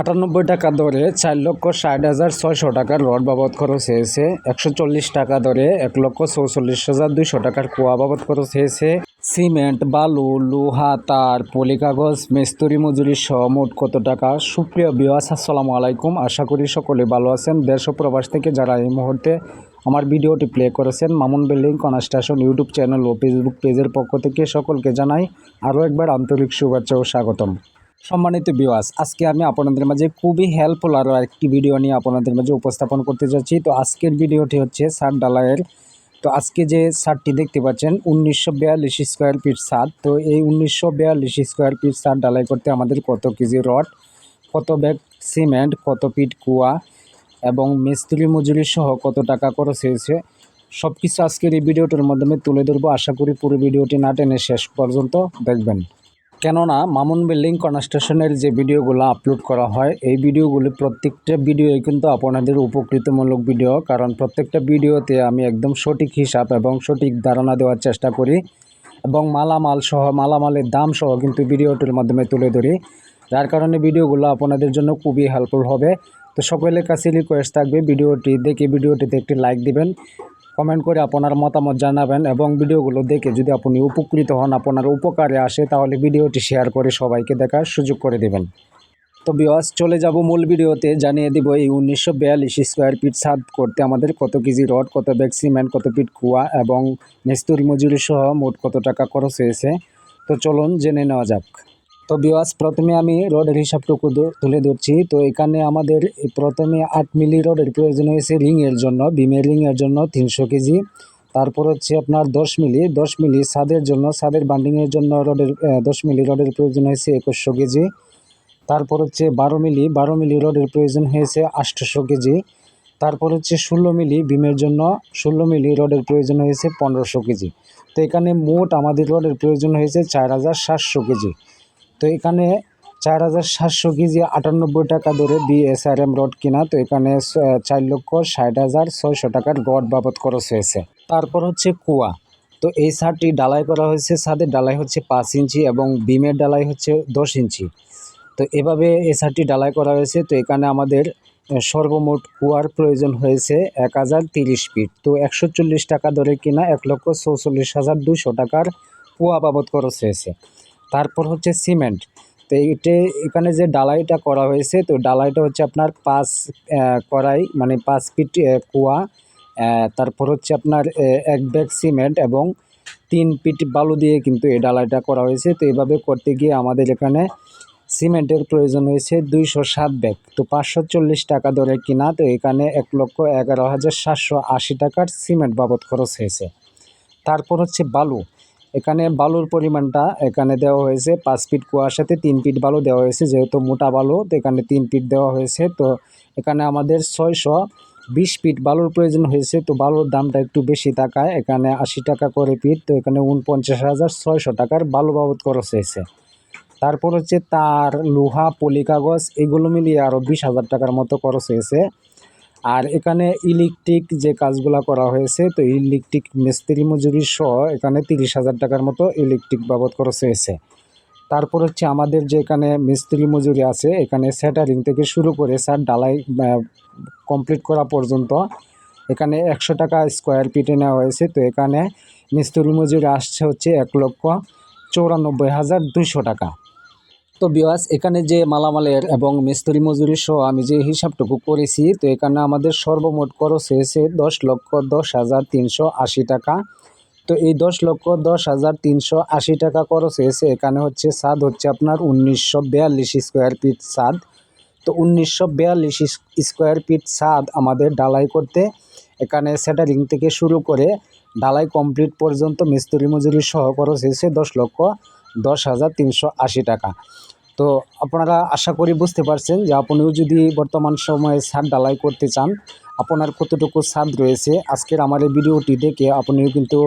আটানব্বই টাকা দরে চার লক্ষ ষাট হাজার ছয়শো টাকার রড বাবদ খরচ হয়েছে। একশো চল্লিশ টাকা দরে এক লক্ষ চৌচল্লিশ হাজার দুইশো টাকার কুয়া বাবদ খরচ হয়েছে। সিমেন্ট, বালু, লোহা, তার পলি কাগজ মিস্ত্রি, মজুরি সহ মোট কত টাকা? সুপ্রিয় বিওয়াস আসসালামু আলাইকুম। আশা করি সকলে ভালো আছেন। দেড়শো প্রবাস থেকে যারা এই মুহূর্তে আমার ভিডিওটি প্লে করেছেন, Mamun building construction YouTube channel ও ফেসবুক পেজের পক্ষ থেকে সকলকে জানাই আরও একবার আন্তরিক শুভেচ্ছা ও স্বাগতম। সম্মানিত বিওয়াস আজকে আমি আপনাদের মাঝে খুবই হেল্পফুল আরও একটি ভিডিও নিয়ে আপনাদের মাঝে উপস্থাপন করতে যাচ্ছি। তো আজকের ভিডিওটি হচ্ছে সার ডালায়ের তো আজকে যে সারটি দেখতে পাচ্ছেন, উনিশশো বিয়াল্লিশ স্কোয়ার ফিট সার তো এই উনিশশো বিয়াল্লিশ স্কোয়ার ফিট সার ডালাই করতে আমাদের কত কেজি রড কত ব্যাগ সিমেন্ট কত ফিট কুয়া এবং মিস্ত্রি মজুরি সহ কত টাকা খরচ হয়েছে সব কিছু আজকের এই ভিডিওটির মাধ্যমে তুলে ধরবো। আশা করি পুরো ভিডিওটি না টেনে শেষ পর্যন্ত দেখবেন। কেননা মামুন বিল্ডিং কনস্ট্রাকশনের যে ভিডিওগুলো আপলোড করা হয়, এই ভিডিওগুলি প্রত্যেকটা ভিডিওই কিন্তু আপনাদের উপকৃতমূলক ভিডিও। কারণ প্রত্যেকটা ভিডিওতে আমি একদম সঠিক হিসাব এবং সঠিক ধারণা দেওয়ার চেষ্টা করি এবং মালামাল সহ, মালামালের দাম সহ কিন্তু ভিডিওটির মাধ্যমে তুলে ধরি। যার কারণে ভিডিওগুলো আপনাদের জন্য খুবই হেল্পফুল হবে। তো সকলের কাছে রিকোয়েস্ট থাকবে, ভিডিওটি দেখে ভিডিওটিতে একটি লাইক দিবেন। কমেন্ট করে আপনার মতামত জানাবেন এবং ভিডিওগুলো দেখে যদি আপনি উপকৃত হন, আপনার উপকারে আসে, তাহলে ভিডিওটি শেয়ার করে সবাইকে দেখার সুযোগ করে দেবেন। তো বিওয়াস চলে যাব মূল ভিডিওতে। জানিয়ে দিব এই উনিশশো বিয়াল্লিশ স্কোয়ার ফিট ছাদ করতে আমাদের কত কেজি রড, কত ব্যাগ সিমেন্ট কত ফিট কুয়া এবং মিস্ত্রি মজুরি সহ মোট কত টাকা খরচ হয়েছে। তো চলুন জেনে নেওয়া যাক। তো বিওয়াস প্রথমে আমি রডের হিসাবটুকু তুলে ধরছি। তো এখানে আমাদের প্রথমে আট মিলি রডের প্রয়োজন হয়েছে রিংয়ের জন্য, বিমের রিংয়ের জন্য তিনশো কেজি। তারপর হচ্ছে আপনার দশ মিলি দশ মিলি ছাদের জন্য, ছাদের বান্ডিংয়ের জন্য রডের দশ মিলি রডের প্রয়োজন হয়েছে একুশশো কেজি। তারপর হচ্ছে বারো মিলি বারো মিলি রডের প্রয়োজন হয়েছে আটশোশো কেজি। তারপর হচ্ছে ষোলো মিলি বিমের জন্য ষোলো মিলি রডের প্রয়োজন হয়েছে পনেরোশো কেজি। তো এখানে মোট আমাদের রডের প্রয়োজন হয়েছে চার হাজার সাতশো কেজি। তো এখানে চার হাজার সাতশো কেজি আটানব্বই টাকা ধরে বিএসআরএম রড কিনা, তো এখানে চার লক্ষ ষাট হাজার ছয়শো টাকার রড বাবদ খরচ হয়েছে। তারপর হচ্ছে কুয়া। তো এই সারটি ডালাই করা হয়েছে ছাদের ডালাই হচ্ছে পাঁচ ইঞ্চি এবং বিমের ডালাই হচ্ছে দশ ইঞ্চি। তো এভাবে এই সারটি ডালাই করা হয়েছে, তো এখানে আমাদের সর্বমোট কুয়ার প্রয়োজন হয়েছে এক হাজার তিরিশ ফিট। তো একশো চল্লিশ টাকা ধরে কিনা, এক লক্ষ চৌচল্লিশ হাজার দুশো টাকার কুয়া বাবদ খরচ হয়েছে। তারপর হচ্ছে সিমেন্ট। তো এইটে এখানে যে ডালাইটা করা হয়েছে, তো ডালাইটা হচ্ছে আপনার পাঁচ কড়াই মানে পাঁচ ফিট কুয়া তারপর হচ্ছে আপনার এক ব্যাগ সিমেন্ট এবং তিন ফিট বালু দিয়ে কিন্তু এই ডালাইটা করা হয়েছে। তো এইভাবে করতে গিয়ে আমাদের এখানে সিমেন্টের প্রয়োজন হয়েছে দুইশো সাত ব্যাগ। তো পাঁচশো চল্লিশ টাকা দরে কিনা, তো এখানে এক লক্ষ এগারো হাজার সাতশো আশি টাকার সিমেন্ট বাবদ খরচ হয়েছে। তারপর হচ্ছে বালু। এখানে বালুর পরিমাণটা এখানে দেওয়া হয়েছে। পাঁচ ফিট কুয়ার সাথে তিন ফিট বালু দেওয়া হয়েছে, যেহেতু মোটা বালু, তো এখানে তিন ফিট দেওয়া হয়েছে। তো এখানে আমাদের ছয়শো বিশ ফিট বালুর প্রয়োজন হয়েছে, তো বালুর দামটা একটু বেশি টাকায় এখানে আশি টাকা করে ফিট, তো এখানে উনপঞ্চাশ হাজার ছয়শো টাকার বালু বাবদ খরচ হয়েছে। তারপর হচ্ছে তার, লোহা পলি কাগজ এগুলো মিলিয়ে আরও বিশ হাজার টাকার মতো খরচ হয়েছে। আর এখানে ইলেকট্রিক যে কাজগুলো করা হয়েছে, তো ইলেকট্রিক মিস্ত্রি মজুরি সহ এখানে তিরিশ হাজার টাকার মতো ইলেকট্রিক বাবদ খরচ হয়েছে। তারপর হচ্ছে আমাদের যে এখানে মিস্ত্রি মজুরি আছে, এখানে স্যাটারিং থেকে শুরু করে স্যার ডালাই কমপ্লিট করা পর্যন্ত এখানে একশো টাকা স্কোয়ার ফিটে নেওয়া হয়েছে। তো এখানে মিস্ত্রি মজুরি আসছে হচ্ছে এক লক্ষ চৌরানব্বই হাজার দুশো টাকা। তো বিওয়াস এখানে যে মালামালের এবং মিস্ত্রি মজুরি সহ আমি যে হিসাবটুকু করেছি, তো এখানে আমাদের সর্বমোট খরচ হয়েছে দশ লক্ষ দশ হাজার তিনশো আশি টাকা। তো এই দশ লক্ষ দশ হাজার তিনশো আশি টাকা খরচ হয়েছে, এখানে হচ্ছে ছাদ হচ্ছে আপনার উনিশশো বিয়াল্লিশ স্কোয়ার ফিট ছাদ তো উনিশশো বিয়াল্লিশ স্কোয়ার ফিট ছাদ আমাদের ডালাই করতে, এখানে স্যাটারিং থেকে শুরু করে ডালাই কমপ্লিট পর্যন্ত মিস্ত্রি মজুরি সহ খরচ হয়েছে দশ লক্ষ। দশ হাজার তিনশো আশি টাকা। তো আপনারা আশা করি বুঝতে পারছেন যে আপনিও যদি বর্তমান সময়ে ছাদ ডালাই করতে চান, আপনার কতটুকু ছাদ রয়েছে, আজকের আমার এই ভিডিওটি দেখে আপনিও কিন্তু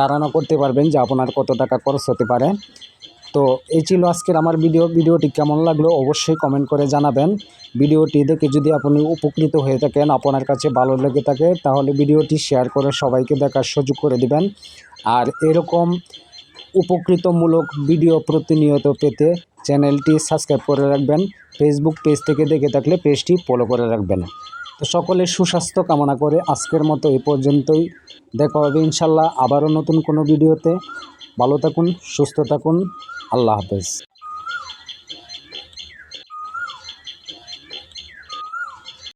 ধারণা করতে পারবেন যে আপনার কত টাকা খরচ হতে পারে। তো এই ছিল আজকের আমার ভিডিও, ভিডিওটি কেমন লাগল অবশ্যই কমেন্ট করে জানাবেন। ভিডিওটি দেখে যদি আপনি উপকৃত হয়ে থাকেন, আপনার কাছে ভালো লেগে থাকে, তাহলে ভিডিওটি শেয়ার করে সবাইকে দেখার সুযোগ করে দিবেন। আর এরকম উপকৃতমূলক ভিডিও প্রতিনিয়ত পেতে চ্যানেলটি সাবস্ক্রাইব করে রাখবেন। ফেসবুক পেজ থেকে দেখে থাকলে পেজটি ফলো করে রাখবেন। তো সকলের সুস্বাস্থ্য কামনা করে আজকের মতো এই পর্যন্তই। দেখা হবে ইনশাল্লাহ আবারও নতুন কোনো ভিডিওতে। ভালো থাকুন, সুস্থ থাকুন। আল্লাহ হাফেজ।